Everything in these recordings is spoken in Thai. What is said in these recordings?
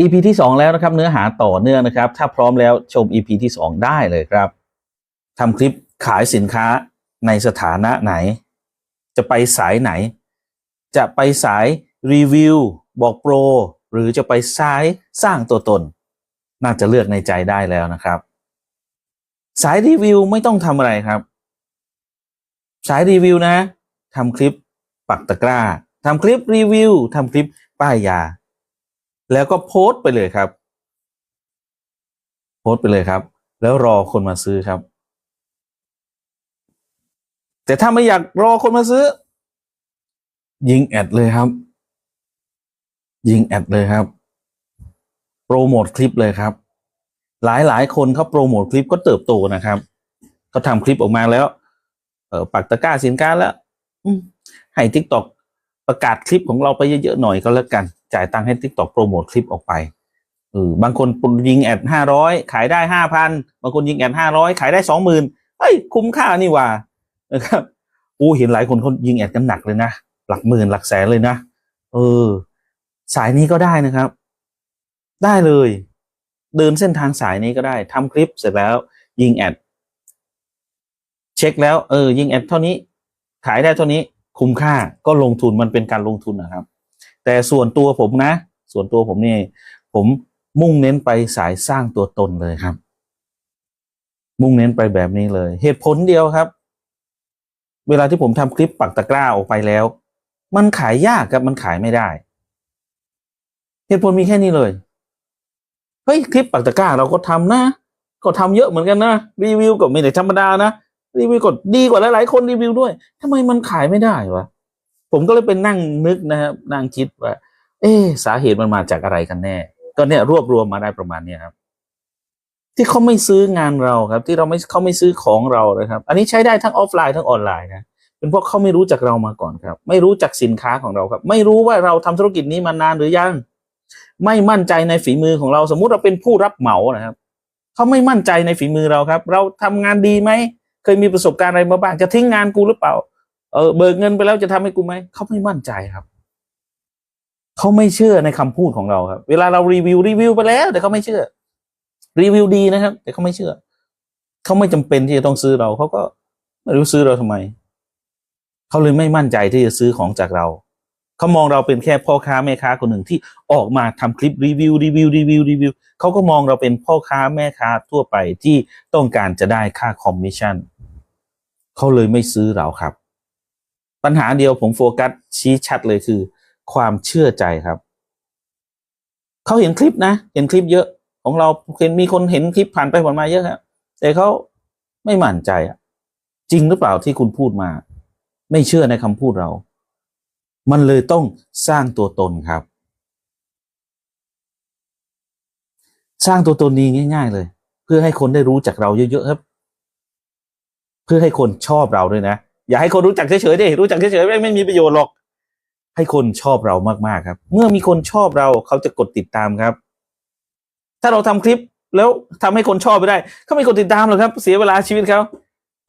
EP ที่สองแล้วนะครับเนื้อหาต่อเนื่องนะครับ ถ้าพร้อมแล้วชม EP ที่สองได้เลยครับทำคลิปขายสินค้าในสถานะไหน จะไปสายไหน จะไปสายรีวิวบอกโปร หรือจะไปสายสร้างตัวตน น่าจะเลือกในใจได้แล้วนะครับ สายรีวิวไม่ต้องทำอะไรครับ สายรีวิวนะทำคลิปปักตะกร้าทำคลิปรีวิวทำคลิปป้ายยา แล้วก็โพสต์ไปเลยครับ โพสต์ไปเลยครับ แล้วรอคนมาซื้อครับ แต่ถ้าไม่อยากรอคนมาซื้อ ยิงแอดเลยครับ ยิงแอดเลยครับ โปรโมทคลิปเลยครับ หลายหลายคนเขาโปรโมทคลิปก็เติบโตนะครับเขาทำคลิปออกมาแล้ว เออปักตะกร้าสินค้าแล้วให้ทิกตอกประกาศคลิปของเราไปเยอะๆหน่อยก็แล้วกัน จ่ายตังค์ให้ทิกตอกโปรโมทคลิปออกไปเออบางคนยิงแอดห้าร้อยขายได้ห้าพันบางคนยิงแอดห้าร้อยขายได้สองหมื่นเฮ้ยคุ้มค่านี่ว่านะครับอู้เห็นหลายคนเขายิงแอดกันหนักเลยนะหลักหมื่นหลักแสนเลยนะเออ สายนี้ก็ได้นะครับ ได้เลย เดินเส้นทางสายนี้ก็ได้ทำคลิปเสร็จแล้ว ยิงแอดเช็คแล้วเออยิงแอดเท่านี้ ขายได้เท่านี้คุ้มค่าก็ลงทุนมันเป็นการลงทุนนะครับ แต่ส่วนตัวผมนะ ส่วนตัวผมนี่ ผมมุ่งเน้นไปสายสร้างตัวตนเลยครับ มุ่งเน้นไปแบบนี้เลย เหตุผลเดียวครับ เวลาที่ผมทำคลิปปักตะกร้าออกไปแล้ว มันขายยากครับมันขายไม่ได้ เหตุผลมีแค่นี้เลยเฮ้ยคลิปปักตะกร้าเราก็ทำนะ ก็ทำเยอะเหมือนกันนะรีวิวก็ไม่ได้ธรรมดานะรีวิวก็ดีกว่าหลายๆคนรีวิวด้วยทำไมมันขายไม่ได้วะ ผมก็เลยเป็นนั่งนึกนะครับนั่งคิดว่า เอ๊สาเหตุมันมาจากอะไรกันแน่ ก็เนี่ยรวบรวมมาได้ประมาณนี้ครับ ที่เขาไม่ซื้องานเราครับ ที่เราไม่เขาไม่ซื้อของเรานะครับ อันนี้ใช้ได้ทั้งออฟไลน์ทั้งออนไลน์นะเป็นเพราะเขาไม่รู้จักเรามาก่อนครับ ไม่รู้จักสินค้าของเราครับ ไม่รู้ว่าเราทำธุรกิจนี้มานานหรือยัง ไม่มั่นใจในฝีมือของเรา สมมุติเราเป็นผู้รับเหมานะครับเขาไม่มั่นใจในฝีมือเราครับ เราทำงานดีไหม เคยมีประสบการณ์อะไรมาบ้าง จะทิ้งงานกูหรือเปล่า เออเบิกเงินไปแล้วจะทำให้กูไหมเขาไม่มั่นใจครับเขาไม่เชื่อในคำพูดของเราครับ เวลาเรารีวิวรีวิวไปแล้ว แต่เขาไม่เชื่อ รีวิวดีนะครับ แต่เขาไม่เชื่อเขาไม่จำเป็นที่จะต้องซื้อเราเขาก็ไม่รู้ซื้อเราทำไมเขาเลยไม่มั่นใจที่จะซื้อของจากเราเขามองเราเป็นแค่พ่อค้าแม่ค้าคนหนึ่งที่ออกมาทำคลิปรีวิวรีวิวรีวิวรีวิวเขาก็มองเราเป็นพ่อค้าแม่ค้าทั่วไปที่ต้องการจะได้ค่าคอมมิชชั่นเขาเลยไม่ซื้อเราครับ ปัญหาเดียวผมโฟกัสชี้ชัดเลยคือ ความเชื่อใจครับ เขาเห็นคลิปนะ เห็นคลิปเยอะของเราเห็นมีคนเห็นคลิปผ่านไปผ่านมาเยอะครับแต่เขาไม่มั่นใจอะจริงหรือเปล่าที่คุณพูดมา ไม่เชื่อในคำพูดเรา มันเลยต้องสร้างตัวตนครับ สร้างตัวตนนี้ง่าย ๆ เลย เพื่อให้คนได้รู้จักเราเยอะๆครับ เพื่อให้คนชอบเราด้วยนะ อย่าให้คนรู้จักเฉยๆดิรู้จักเฉยๆไม่ไม่มีประโยชน์หรอก ให้คนชอบเรามากๆครับ เมื่อมีคนชอบเราเขาจะกดติดตามครับ ถ้าเราทำคลิปแล้วทำให้คนชอบไม่ได้เขาไม่กดติดตามหรอกครับ เสียเวลาชีวิตเขา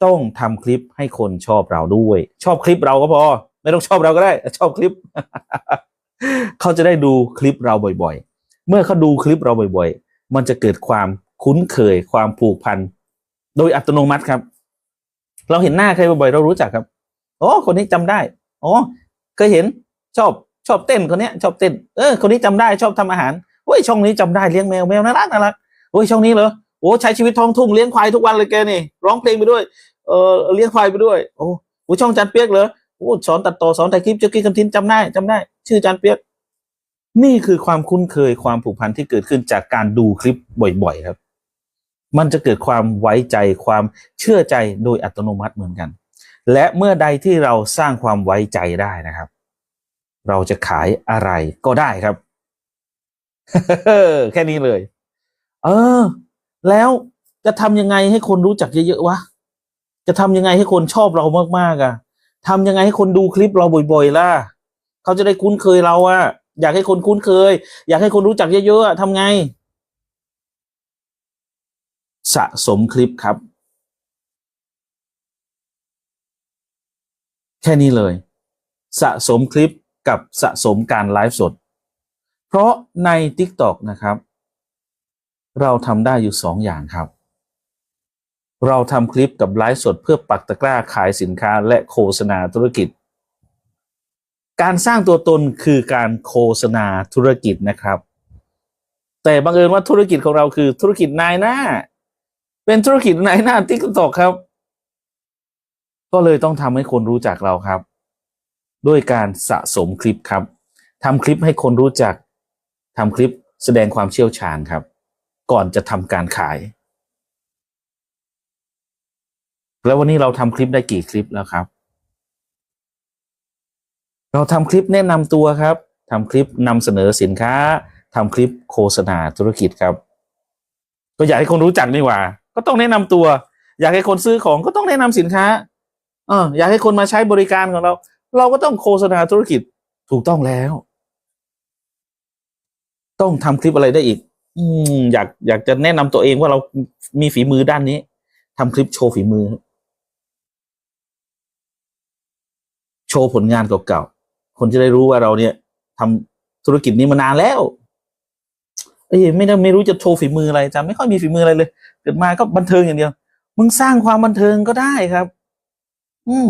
ต้องทำคลิปให้คนชอบเราด้วย ชอบคลิปเราก็พอ ไม่ต้องชอบเราก็ได้ ชอบคลิป เขาจะได้ดูคลิปเราบ่อยๆ เมื่อเขาดูคลิปเราบ่อย ๆ มันจะเกิดความคุ้นเคยความผูกพัน โดยอัตโนมัติครับ เราเห็นหน้าใครบ่อยๆเรารู้จักครับโอ้คนนี้จำได้อ๋อเคยเห็นชอบชอบเต้นคนเนี้ยชอบเต้นเออคนนี้จำได้ชอบทำอาหารเฮ้ยช่องนี้จำได้เลี้ยงแมวแมวน่ารักน่ารักโอ้ยช่องนี้เหรอโอ้ใช้ชีวิตท้องทุ่งเลี้ยงควายทุกวันเลยแกนี่ร้องเพลงไปด้วยเออเลี้ยงควายไปด้วยโอ้โหช่องจันเปียกเหรอโอ้สอนตัดต่อสอนถ่ายคลิปเจ้ากี้คำทินจำได้จำได้ ชื่อจันเปียก นี่คือความคุ้นเคยความผูกพันที่เกิดขึ้นจากการดูคลิปบ่อย ๆ ครับ มันจะเกิดความไว้ใจความเชื่อใจโดยอัตโนมัติเหมือนกัน และเมื่อใดที่เราสร้างความไว้ใจได้นะครับ เราจะขายอะไรก็ได้ครับ แค่นี้เลย เออ แล้วจะทำยังไงให้คนรู้จักเยอะๆวะจะทำยังไงให้คนชอบเรามากๆอะทำยังไงให้คนดูคลิปเราบ่อยๆล่ะเขาจะได้คุ้นเคยเราอะอยากให้คนคุ้นเคย อยากให้คนรู้จักเยอะๆทำไง สะสมคลิปครับ แค่นี้เลย สะสมคลิปกับสะสมการไลฟ์สด เพราะใน TikTok นะครับ เราทำได้อยู่สองอย่างครับ เราทำคลิปกับไลฟ์สดเพื่อปักตะกร้าขายสินค้าและโฆษณาธุรกิจ การสร้างตัวตนคือการโฆษณาธุรกิจนะครับแต่บังเอิญว่าธุรกิจของเราคือธุรกิจนายหน้า เป็นธุรกิจนายหน้า TikTok ครับ ก็เลยต้องทำให้คนรู้จักเราครับ ด้วยการสะสมคลิปครับทำคลิปให้คนรู้จักทำคลิปแสดงความเชี่ยวชาญครับ ก่อนจะทำการขาย แล้ววันนี้เราทำคลิปได้กี่คลิปแล้วครับ เราทำคลิปแนะนำตัวครับทำคลิปนำเสนอสินค้าทำคลิปโฆษณาธุรกิจครับ ก็อยากให้คนรู้จักนี่ว่า ก็ต้องแนะนำตัว อยากให้คนซื้อของก็ต้องแนะนำสินค้าเอออยากให้คนมาใช้บริการของเรา เราก็ต้องโฆษณาธุรกิจถูกต้องแล้ว ต้องทำคลิปอะไรได้อีก อืมอยากอยากจะแนะนำตัวเองว่าเรามีฝีมือด้านนี้ทำคลิปโชว์ฝีมือ โชว์ผลงานเก่าๆคนจะได้รู้ว่าเราเนี่ยทำธุรกิจนี้มานานแล้ว เอ้ยไม่ได้ไม่รู้จะโชว์ฝีมืออะไรจำไม่ค่อยมีฝีมืออะไรเลย เกิดมาก็บันเทิงอย่างเดียว มึงสร้างความบันเทิงก็ได้ครับ อืม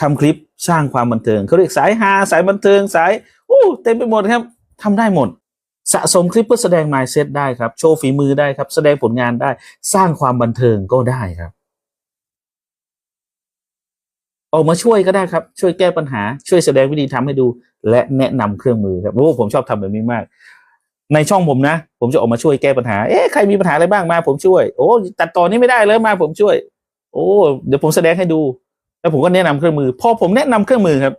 ทำคลิปสร้างความบันเทิงเขาเรียกสายฮาสายบันเทิงสายอู้เต็มไปหมดครับทำได้หมด สะสมคลิปเพื่อแสดง mindset ได้ครับ โชว์ฝีมือได้ครับ แสดงผลงานได้ สร้างความบันเทิงก็ได้ครับ ออกมาช่วยก็ได้ครับ ช่วยแก้ปัญหา ช่วยแสดงวิธีทำให้ดู และแนะนำเครื่องมือครับโอ้ผมชอบทำแบบนี้มาก ในช่องผมนะ ผมจะออกมาช่วยแก้ปัญหา เอ๊ะใครมีปัญหาอะไรบ้างมา ผมช่วย โอ้ตัดต่อนี้ไม่ได้เลยมา ผมช่วย โอ้เดี๋ยวผมแสดงให้ดู แล้วผมก็แนะนำเครื่องมือ พอผมแนะนำเครื่องมือครับ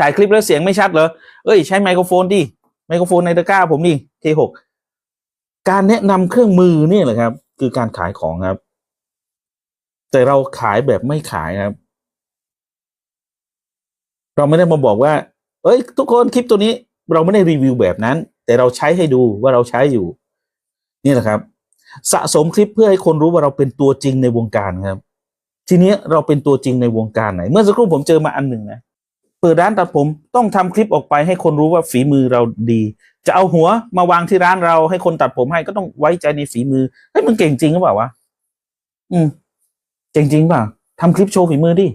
ถ่ายคลิปแล้วเสียงไม่ชัดเหรอ เอ้ยใช้ไมโครโฟนดิ ไมโครโฟนในตะกร้าผมนี่ K6 การแนะนำเครื่องมือนี่แหละครับ คือการขายของครับ แต่เราขายแบบไม่ขายครับ เราไม่ได้มาบอกว่า เอ้ย ทุกคนคลิปตัวนี้ เราไม่ได้รีวิวแบบนั้น แต่เราใช้ให้ดูว่าเราใช้อยู่ นี่แหละครับ สะสมคลิปเพื่อให้คนรู้ว่าเราเป็นตัวจริงในวงการครับ ทีนี้เราเป็นตัวจริงในวงการไหน เมื่อสักครู่ผมเจอมาอันหนึ่งนะเปิดร้านตัดผมต้องทำคลิปออกไปให้คนรู้ว่าฝีมือเราดี จะเอาหัวมาวางที่ร้านเราให้คนตัดผมให้ก็ต้องไว้ใจในฝีมือเฮ้ยมึงเก่งจริงหรือเปล่าวะอืมเก่งจริงเปล่าทำคลิปโชว์ฝีมือดิ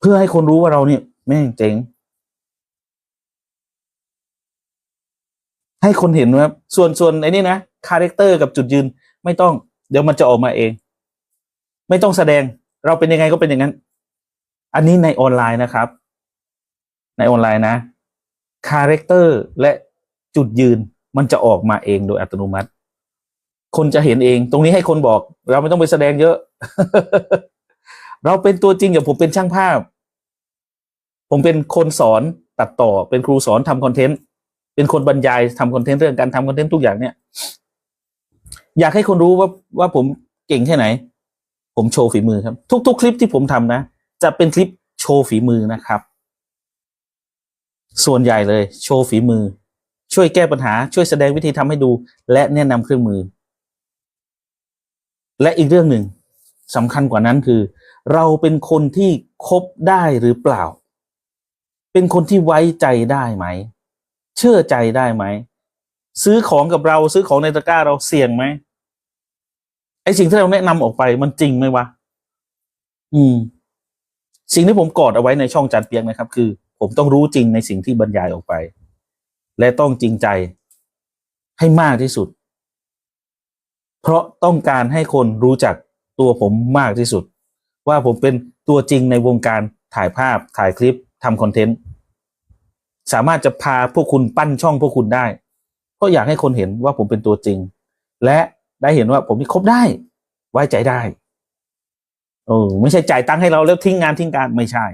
เพื่อให้คนรู้ว่าเราเนี่ยแม่งเจ๋ง ให้คนเห็นว่าส่วนส่วนไอ้นี่นะคาแรคเตอร์กับจุดยืนไม่ต้อง เดี๋ยวมันจะออกมาเอง ไม่ต้องแสดงเราเป็นยังไงก็เป็นอย่างนั้น อันนี้ในออนไลน์นะครับ ในออนไลน์นะคาแรคเตอร์และจุดยืนมันจะออกมาเองโดยอัตโนมัติ คนจะเห็นเอง ตรงนี้ให้คนบอก เราไม่ต้องไปแสดงเยอะ เราเป็นตัวจริงอย่างผมเป็นช่างภาพ ผมเป็นคนสอนตัดต่อเป็นครูสอนทำคอนเทนต์ เป็นคนบรรยายทำคอนเทนต์เรื่องการทำคอนเทนต์ทุกอย่างเนี่ย อยากให้คนรู้ว่าว่าผมเก่งแค่ไหน ผมโชว์ฝีมือครับ ทุก ๆ คลิปที่ผมทำนะ จะเป็นคลิปโชว์ฝีมือนะครับ ส่วนใหญ่เลย โชว์ฝีมือ ช่วยแก้ปัญหา ช่วยแสดงวิธีทำให้ดู และแนะนำเครื่องมือ และอีกเรื่องหนึ่งสำคัญกว่านั้นคือ เราเป็นคนที่คบได้หรือเปล่า เป็นคนที่ไว้ใจได้ไหม เชื่อใจได้ไหม ซื้อของกับเราซื้อของในตะกร้าเราเสี่ยงไหมไอสิ่งที่เราแนะนำออกไปมันจริงไหมวะ อืม สิ่งที่ผมกอดเอาไว้ในช่องจานเปียงนะครับ คือ ผมต้องรู้จริงในสิ่งที่บรรยายออกไป และต้องจริงใจ ให้มากที่สุด เพราะต้องการให้คนรู้จักตัวผมมากที่สุด ว่าผมเป็นตัวจริงในวงการถ่ายภาพถ่ายคลิปทำคอนเทนต์ สามารถจะพาพวกคุณปั้นช่องพวกคุณได้ ก็อยากให้คนเห็นว่าผมเป็นตัวจริง และได้เห็นว่าผมนี่คบได้ ไว้ใจได้เออไม่ใช่จ่ายตังค์ให้เราแล้วทิ้งงานทิ้งการไม่ใช่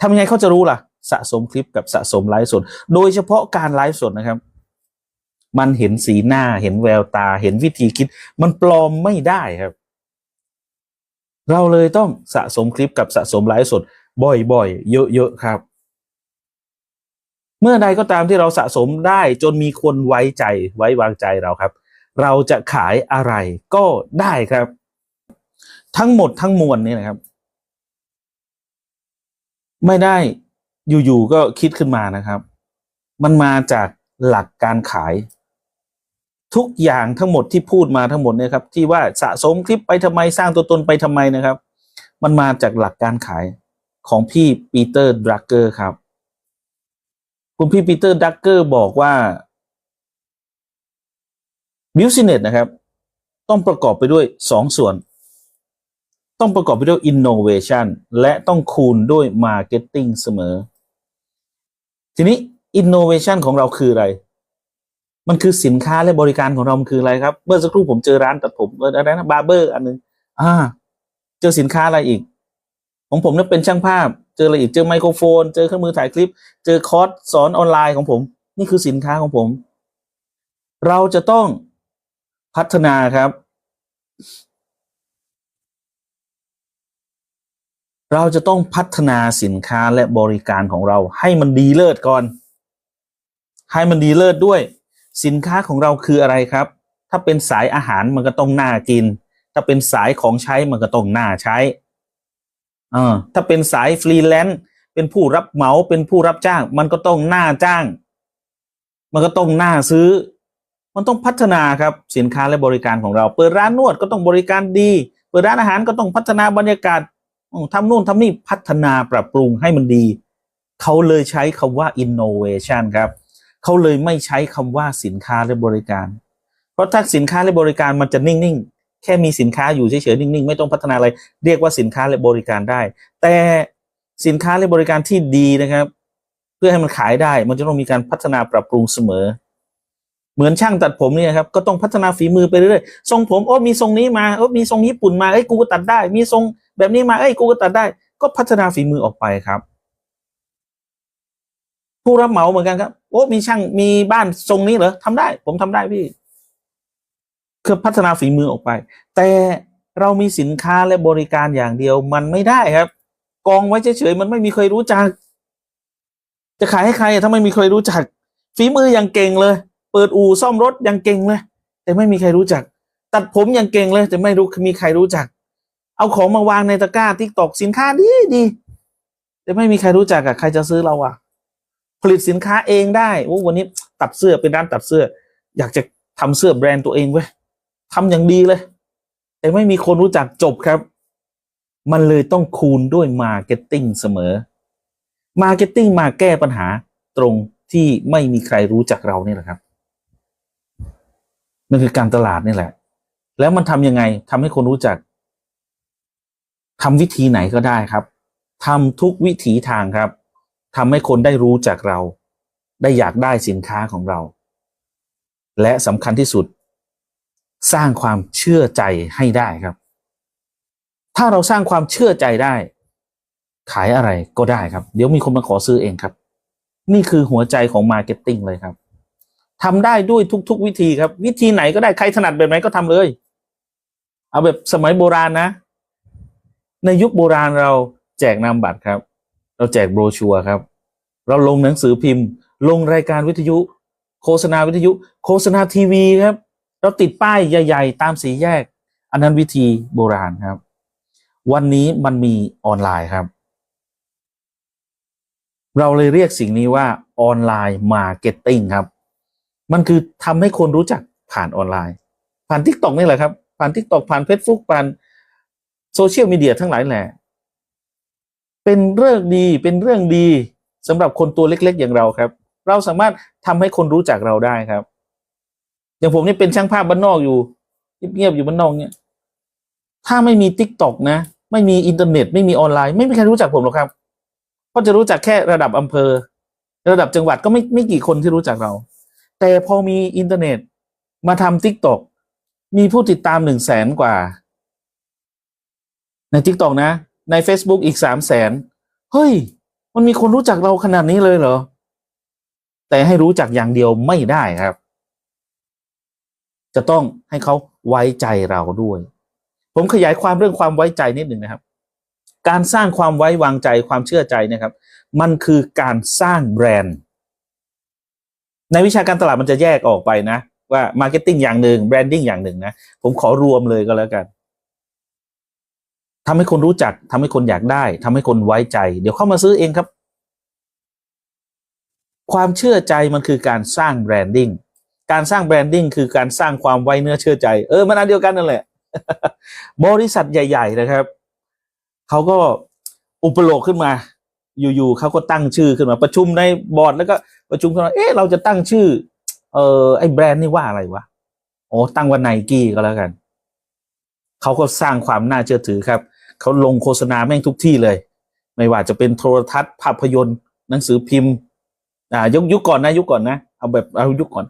ทำยังไงเขาจะรู้ล่ะ สะสมคลิปกับสะสมไลฟ์สด โดยเฉพาะการไลฟ์สดนะครับ มันเห็นสีหน้าเห็นแววตาเห็นวิธีคิด มันปลอมไม่ได้ครับ เราเลยต้องสะสมคลิปกับสะสมไลฟ์สด บ่อยๆ เยอะๆครับ เมื่อใดก็ตามที่เราสะสมได้จนมีคนไว้ใจไว้วางใจเราครับ เราจะขายอะไรก็ได้ครับ ทั้งหมดทั้งมวลนี่นะครับ ไม่ได้อยู่ๆก็คิดขึ้นมานะครับ มันมาจากหลักการขาย ทุกอย่างทั้งหมดที่พูดมาทั้งหมดเนี่ยครับ ที่ว่าสะสมคลิปไปทำไมสร้างตัวตนไปทำไมนะครับ มันมาจากหลักการขายของพี่ปีเตอร์ดรักเกอร์ครับ คุณพี่ปีเตอร์ดักเกอร์บอกว่าบิวสิเนตนะครับ ต้องประกอบไปด้วยสองส่วน ต้องประกอบไปด้วย innovation และต้องคูณด้วย marketing เสมอ ทีนี้ innovation ของเราคืออะไร มันคือสินค้าและบริการของเรา มันคืออะไรครับ เมื่อสักครู่ผมเจอร้านตัดผมอะไรนะบาร์เบอร์อันหนึงอ่า เจอสินค้าอะไรอีก ของผมเนี่ยเป็นช่างภาพ เจออะไรอีกเจอไมโครโฟน เจอเครื่องมือถ่ายคลิป เจอคอร์สสอนออนไลน์ของผม นี่คือสินค้าของผม เราจะต้องพัฒนาครับ เราจะต้องพัฒนาสินค้าและบริการของเราให้มันดีเลิศก่อน ให้มันดีเลิศด้วย สินค้าของเราคืออะไรครับ ถ้าเป็นสายอาหารมันก็ต้องน่ากิน ถ้าเป็นสายของใช้มันก็ต้องน่าใช้ ถ้าเป็นสายฟรีแลนซ์เป็นผู้รับเหมาเป็นผู้รับจ้าง มันก็ต้องหน่าจ้าง มันก็ต้องหน่าซื้อ มันต้องพัฒนาครับสินค้าและบริการของเรา เปิดร้านนวดก็ต้องบริการดี เปิดร้านอาหารก็ต้องพัฒนาบรรยากาศทำนู่นทำนี่พัฒนาปรับปรุงให้มันดี เขาเลยใช้คำว่า innovation ครับ เขาเลยไม่ใช้คำว่าสินค้าและบริการ เพราะถ้าสินค้าและบริการมันจะนิ่งๆ แค่มีสินค้าอยู่เฉยๆนิ่งๆ ไม่ต้องพัฒนาอะไร เรียกว่าสินค้าและบริการได้ แต่สินค้าและบริการที่ดีนะครับ เพื่อให้มันขายได้ มันจะต้องมีการพัฒนาปรับปรุงเสมอ เหมือนช่างตัดผมเนี่ยครับก็ต้องพัฒนาฝีมือไปเรื่อยๆทรงผมโอ้มีทรงนี้มาโอ้มีทรงญี่ปุ่นมาเอ้ยกูก็ตัดได้ มีทรงแบบนี้มาเอ้ยกูก็ตัดได้ ก็พัฒนาฝีมือออกไปครับผู้รับเหมาเหมือนกันครับ โอ้ มีช่าง มีบ้านทรงนี้เหรอทำได้ ผมทำได้พี่ คือพัฒนาฝีมือออกไป แต่เรามีสินค้าและบริการอย่างเดียวมันไม่ได้ครับ กองไว้เฉยๆมันไม่มีใครรู้จัก จะขายให้ใครถ้าไม่มีใครรู้จัก ฝีมืออย่างเก่งเลย เปิดอู่ซ่อมรถอย่างเก่งเลย แต่ไม่มีใครรู้จัก ตัดผมอย่างเก่งเลย แต่ไม่รู้มีใครรู้จัก เอาของมาวางในตะกร้าทิกตอกสินค้าดีดีแต่ไม่มีใครรู้จักอะใครจะซื้อเราอะผลิตสินค้าเองได้วันนี้ตัดเสื้อเป็นร้านตัดเสื้อ อยากจะทำเสื้อแบรนด์ตัวเองเว้ย ทำอย่างดีเลย แต่ไม่มีคนรู้จักจบครับ มันเลยต้องคูณด้วยมาร์เก็ตติ้งเสมอมาร์เก็ตติ้งมาแก้ปัญหาตรงที่ไม่มีใครรู้จักเราเนี่แหละครับมันคือการตลาดนี่แหละ แล้วมันทำยังไงทำให้คนรู้จักทำวิธีไหนก็ได้ครับทำทุกวิถีทางครับทำให้คนได้รู้จักเรา ได้อยากได้สินค้าของเรา และสำคัญที่สุด สร้างความเชื่อใจให้ได้ครับ ถ้าเราสร้างความเชื่อใจได้ ขายอะไรก็ได้ครับ เดี๋ยวมีคนมาขอซื้อเองครับ นี่คือหัวใจของมาร์เก็ตติ้งเลยครับทำได้ด้วยทุก ๆ วิธีครับ วิธีไหนก็ได้ใครถนัดแบบไหนก็ทำเลย เอาแบบสมัยโบราณนะ ในยุคโบราณเราแจกนามบัตรครับ เราแจกโบรชัวร์ครับ เราลงหนังสือพิมพ์ ลงรายการวิทยุ โฆษณาวิทยุ โฆษณาทีวีครับ เราติดป้ายใหญ่ ๆ ตามสีแยก อันนั้นวิธีโบราณครับ วันนี้มันมีออนไลน์ครับ เราเลยเรียกสิ่งนี้ว่าออนไลน์มาเก็ตติ้งครับ มันคือทำให้คนรู้จักผ่านออนไลน์ ผ่านทิกตอกนี่แหละครับ ผ่านทิกตอกผ่านเฟซบุ๊กผ่านโซเชียลมีเดียทั้งหลายแหละเป็นเรื่องดีเป็นเรื่องดีสำหรับคนตัวเล็ก ๆ อย่างเราครับ เราสามารถทำให้คนรู้จักเราได้ครับ อย่างผมนี่เป็นช่างภาพบ้านนอกอยู่เงียบๆอยู่บ้านนอกเนี่ยถ้าไม่มีทิกตอกนะ ไม่มีอินเทอร์เน็ต ไม่มีออนไลน์ ไม่มีใครรู้จักผมหรอกครับก็จะรู้จักแค่ระดับอำเภอ ระดับจังหวัดก็ไม่ไม่กี่คนที่รู้จักเรา แต่พอมีอินเทอร์เน็ต มาทำทิกตอกมีผู้ติดตามหนึ่งแสนกว่า ในทิกตอกนะ ใน Facebook อีกสามแสนเฮ้ย มันมีคนรู้จักเราขนาดนี้เลยเหรอ แต่ให้รู้จักอย่างเดียวไม่ได้ครับ จะต้องให้เขาไว้ใจเราด้วย ผมขยายความเรื่องความไว้ใจนิดหนึ่งนะครับ การสร้างความไว้วางใจความเชื่อใจนะครับ มันคือการสร้างแบรนด์ ในวิชาการตลาดมันจะแยกออกไปนะ ว่ามาร์เก็ตติ้งอย่างหนึ่งแบรนดิ้งอย่างหนึ่งนะ ผมขอรวมเลยก็แล้วกันทำให้คนรู้จักทำให้คนอยากได้ทำให้คนไว้ใจ เดี๋ยวเข้ามาซื้อเองครับ ความเชื่อใจมันคือการสร้างแบรนดิ้ง การสร้างแบรนดิ้งคือการสร้างความไว้เนื้อเชื่อใจ เออมันอันเดียวกันนั่นแหละ บริษัทใหญ่ ๆ นะครับ เขาก็อุปโลกขึ้นมา อยู่ๆเขาก็ตั้งชื่อขึ้นมา ประชุมในบอร์ดแล้วก็ประชุมกันว่าเอ๊ะเราจะตั้งชื่อ เออไอ้แบรนด์นี่ว่าอะไรวะโอ้ตั้งว่าไนกี้ก็แล้วกัน เขาก็สร้างความน่าเชื่อถือครับ เขาลงโฆษณาแม่งทุกที่เลย ไม่ว่าจะเป็นโทรทัศน์ภาพยนตร์ หนังสือพิมพ์ อ่ายุคยุคก่อนนะ ยุคก่อนนะ เอาแบบเอายุคก่อน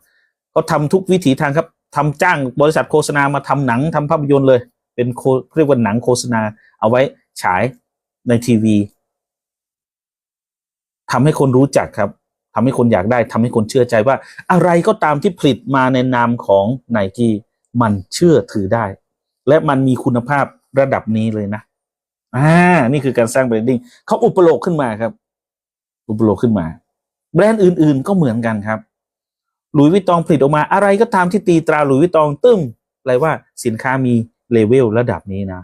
เขาทำทุกวิถีทางครับทำจ้างบริษัทโฆษณามาทำหนังทำภาพยนตร์เลย เป็นโคเรียกว่าหนังโฆษณา เอาไว้ฉายในทีวีทำให้คนรู้จักครับทำให้คนอยากได้ทำให้คนเชื่อใจว่า อะไรก็ตามที่ผลิตมาในนามของไนกี้มันเชื่อถือได้ และมันมีคุณภาพระดับนี้เลยนะอ่านี่คือการสร้างแบรนดิ้งเขาอุปโลกขึ้นมาครับ อุปโลกขึ้นมา แบรนด์อื่น ๆ ก็เหมือนกันครับ หลุยวิตองผลิตออกมาอะไรก็ตามที่ตีตราหลุยวิตองตึ้มแปลว่าสินค้ามีเลเวลระดับนี้นะ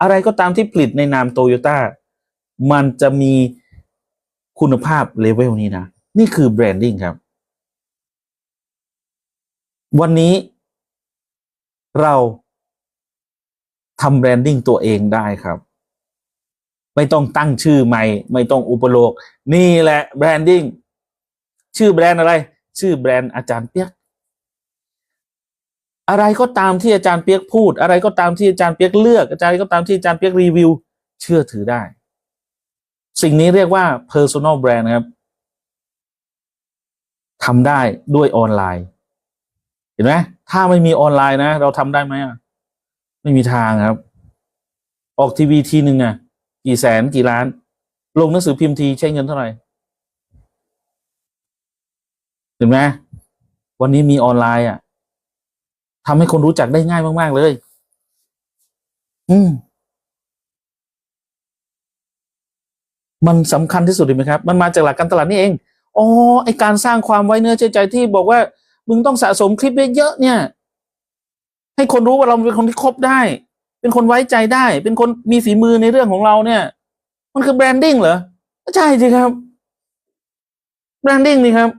อะไรก็ตามที่ผลิตในนามโตโยต้ามันจะมีคุณภาพเลเวลนี้นะ นี่คือแบรนดิ้งครับ วันนี้เราทำแบรนดิ้งตัวเองได้ครับ ไม่ต้องตั้งชื่อใหม่ ไม่ต้องอุปโลก นี่แหละแบรนดิ้งชื่อแบรนด์อะไร ชื่อแบรนด์อาจารย์เปียก อะไรก็ตามที่อาจารย์เปียกพูด อะไรก็ตามที่อาจารย์เปียกเลือกอะไรก็ตามที่อาจารย์เปียกรีวิว เชื่อถือได้ สิ่งนี้เรียกว่า personal brand นะครับทำได้ด้วยออนไลน์ เห็นไหมถ้าไม่มีออนไลน์นะ เราทำได้ไหมไม่มีทางครับ ออกทีวีทีหนึ่งอะกี่แสนกี่ล้าน ลงหนังสือพิมพ์ทีใช้เงินเท่าไหร่ เห็นไหมวันนี้มีออนไลน์อะทำให้คนรู้จักได้ง่ายมาก ๆ เลย อืม มันสำคัญที่สุดเลยไหมครับ มันมาจากหลักการตลาดนี่เอง อ๋อ ไอการสร้างความไว้เนื้อเชื่อใจที่บอกว่า มึงต้องสะสมคลิปเยอะๆเนี่ย ให้คนรู้ว่าเราเป็นคนที่คบได้ เป็นคนไว้ใจได้ เป็นคนมีฝีมือในเรื่องของเราเนี่ย มันคือแบรนดิ้งเหรอ ใช่สิครับ แบรนดิ้งนี่ครับ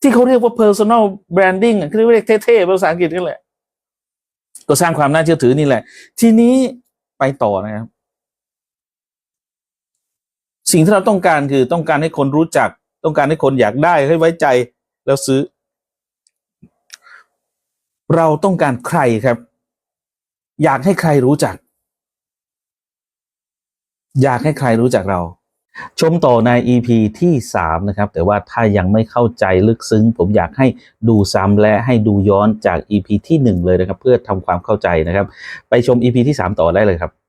ที่เขาเรียกว่า personal branding อะคือเรียกเท่ๆภาษาอังกฤษนี่แหละ ก็สร้างความน่าเชื่อถือนี่แหละ ทีนี้ไปต่อนะครับ สิ่งที่เราต้องการคือต้องการให้คนรู้จัก ต้องการให้คนอยากได้ให้ไว้ใจแล้วซื้อ เราต้องการใครครับ อยากให้ใครรู้จัก อยากให้ใครรู้จักเรา ชมต่อใน EP ที่ 3 นะครับ แต่ว่าถ้ายังไม่เข้าใจลึกซึ้ง ผมอยากให้ดูซ้ำและให้ดูย้อนจาก EP ที่ 1 เลยนะครับ เพื่อทำความเข้าใจนะครับ ไปชม EP ที่ 3 ต่อได้เลยครับ